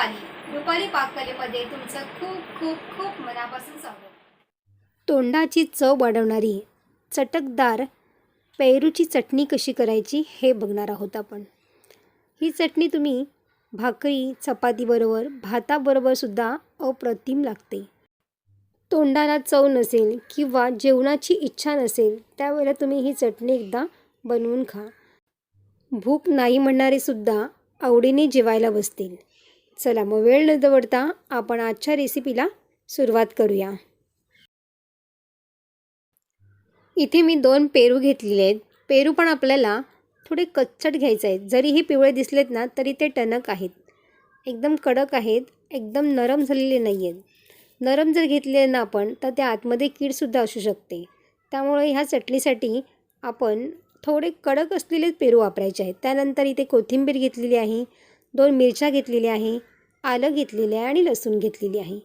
रुपाली. रुपाली पाककलेमध्ये तुमचं खूप खूप खूप मनापासून स्वागत. तोंडाची चव वाढवणारी चटकदार पेरूची चटणी कशी करायची हे बघणार आहोत आपण. ही चटणी तुम्ही भाकरी चपातीबरोबर भाताबरोबरसुद्धा अप्रतिम लागते. तोंडाला चव नसेल किंवा जेवणाची इच्छा नसेल त्यावेळेला तुम्ही ही चटणी एकदा बनवून खा. भूक नाही म्हणणारेसुद्धा आवडीने जेवायला बसतील. चला मग वेळ न दवडता आपण आजच्या रेसिपीला सुरुवात करूया. इथे मी दोन पेरू घेतलेले आहेत. पेरू पण आपल्याला थोडे कच्चट घ्यायचे आहेत. जरी हे पिवळे दिसलेत ना तरी ते टणक आहेत. एकदम कडक आहेत. एकदम नरम झालेले नाही आहेत नरम जर घेतले ना आपण तर त्या आतमध्ये कीडसुद्धा असू शकते. त्यामुळे ह्या चटणीसाठी आपण थोडे कडक असलेले पेरू वापरायचे आहेत. त्यानंतर इथे कोथिंबीर घेतलेली आहे. दोन मिरच्या घेतलेल्या आहे. आलं घेतलेलं आहे आणि लसूण घेतलेली आहे.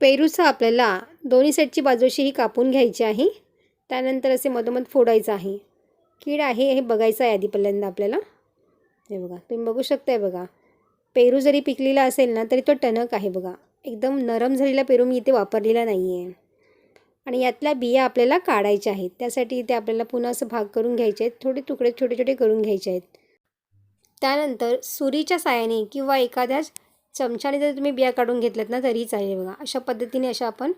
पेरूचं आपल्याला दोन्ही साईडची बाजूशी ही कापून घ्यायची आहे. त्यानंतर असे मधोमध फोडायचं आहे. कीड आहे हे बघायचं आहे आधी पहिल्यांदा आपल्याला. हे बघा तुम्ही बघू शकताय बघा. पेरू जरी पिकलेला असेल ना तरी तो टणक आहे बघा. एकदम नरम झालेला पेरू मी इथे वापरलेला नाही आहे आणि यातल्या बिया आपल्याला काढायच्या आहेत. त्यासाठी इथे आपल्याला पुन्हा असं भाग करून घ्यायचे आहेत. थोडे तुकडे छोटे छोटे करून घ्यायचे आहेत. त्यानंतर सुरीच्या साहाय्याने किंवा एखाद्या चमच्याने जर तुम्ही बिया काढून घेतल्यात ना तरी चालेल बघा. अशा पद्धतीने अशा आपण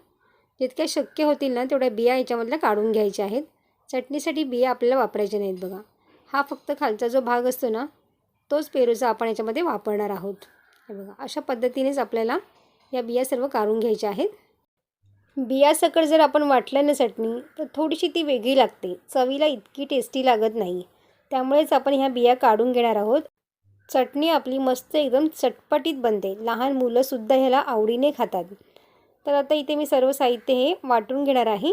जितक्या शक्य होतील ना तेवढ्या बिया याच्यामधल्या काढून घ्यायच्या आहेत. चटणीसाठी बिया आपल्याला वापरायच्या नाहीत बघा. हा फक्त खालचा जो भाग असतो ना तोच पेरूचा आपण याच्यामध्ये वापरणार आहोत. हे बघा. अशा पद्धतीनेच आपल्याला या बिया सर्व काढून घ्यायच्या आहेत. बियासकट जर आपण वाटलं ना चटणी तर थोडीशी ती वेगळी लागते. चवीला इतकी टेस्टी लागत नाही. त्यामुळेच आपण ह्या बिया काढून घेणार आहोत. चटणी आपली मस्त एकदम चटपटीत बनते. लहान मुलंसुद्धा ह्याला आवडीने खातात. तर आता इथे मी सर्व साहित्य हे वाटून घेणार आहे.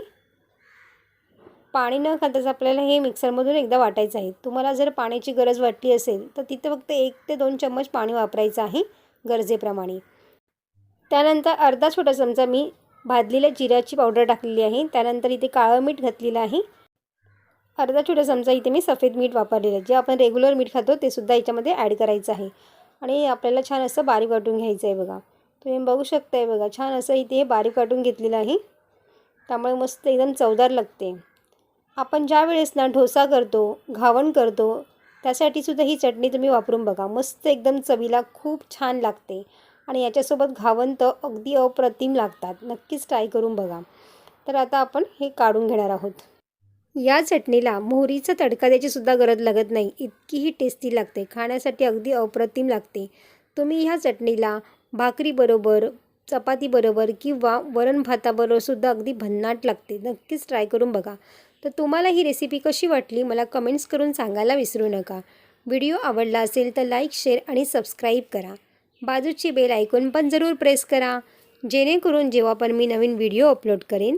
पाणी न खाताच आपल्याला हे मिक्सरमधून एकदा वाटायचं आहे. तुम्हाला जर पाण्याची गरज वाटली असेल तर तिथं फक्त एक ते दोन चम्मच पाणी वापरायचं आहे गरजेप्रमाणे. त्यानंतर अर्धा छोटा चमचा मी भाजलेल्या जिऱ्याची पावडर टाकलेली आहे. त्यानंतर इथे काळं मीठ घातलेलं आहे. अर्धा छोटा चमचा इथे मी सफेद मीठ वापरलेलं आहे. जे आपण रेग्युलर मीठ खातो ते सुद्धा याच्यामध्ये ॲड करायचं आहे. आणि आपल्याला छान असं बारीक वाटून घ्यायचं आहे बघा. तुम्ही बघू शकताय बघा छान असं इथे हे बारीक वाटून घेतलेलं आहे. त्यामुळे मस्त एकदम चवदार लागते. आपण ज्या वेळेस ना ढोसा करतो घावण करतो त्यासाठी सुद्धा ही चटणी तुम्ही वापरून बघा. मस्त एकदम चवीला खूप छान लागते. आणि याच्यासोबत घावण तर अगदी अप्रतिम लागतात. नक्कीच ट्राय करून बघा. तर आता आपण हे काढून घेणार आहोत. या चटणीला मोहरीचा तडका द्यायची सुद्धा गरज लागत नाही. इतकीही टेस्टी लागते. खाण्यासाठी अगदी अप्रतिम लागते. तुम्ही ह्या चटणीला भाकरीबरोबर चपातीबरोबर किंवा वरण भाताबरोबर सुद्धा अगदी भन्नाट लागते. नक्कीच ट्राय करून बघा. तर तुम्हाला ही रेसिपी कशी वाटली मला कमेंट्स करून सांगायला विसरू नका. व्हिडिओ आवडला असेल तर लाईक शेअर आणि सबस्क्राईब करा. बाजूची बेल ऐकून पण जरूर प्रेस करा. जेणेकरून जेव्हा पण मी नवीन व्हिडिओ अपलोड करेन